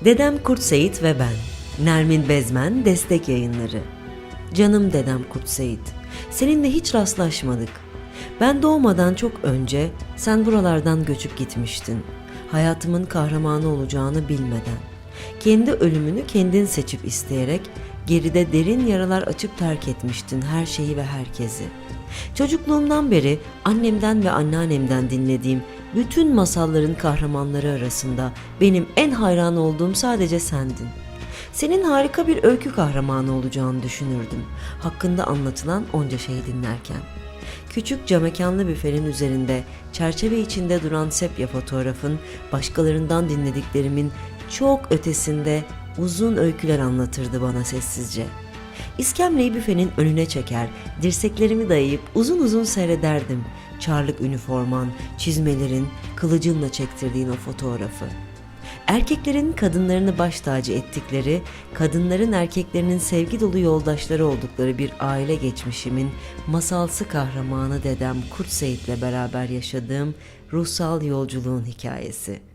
Dedem Kurt Seyit ve ben. Nermin Bezmen Destek Yayınları. Canım dedem Kurt Seyit. Seninle hiç rastlaşmadık. Ben doğmadan çok önce sen buralardan göçüp gitmiştin. Hayatımın kahramanı olacağını bilmeden. Kendi ölümünü kendin seçip isteyerek geride derin yaralar açıp terk etmiştin her şeyi ve herkesi. Çocukluğumdan beri annemden ve anneannemden dinlediğim bütün masalların kahramanları arasında benim en hayran olduğum sadece sendin. Senin harika bir öykü kahramanı olacağını düşünürdüm. Hakkında anlatılan onca şeyi dinlerken. Küçük camekanlı büferin üzerinde çerçeve içinde duran sepya fotoğrafın başkalarından dinlediklerimin çok ötesinde uzun öyküler anlatırdı bana sessizce. İskemleyi büfenin önüne çeker, dirseklerimi dayayıp uzun uzun seyrederdim. Çarlık üniforman, çizmelerin, kılıcınla çektirdiğin o fotoğrafı. Erkeklerin kadınlarını baş tacı ettikleri, kadınların erkeklerinin sevgi dolu yoldaşları oldukları bir aile geçmişimin masalsı kahramanı dedem Kurt Seyit'le beraber yaşadığım ruhsal yolculuğun hikayesi.''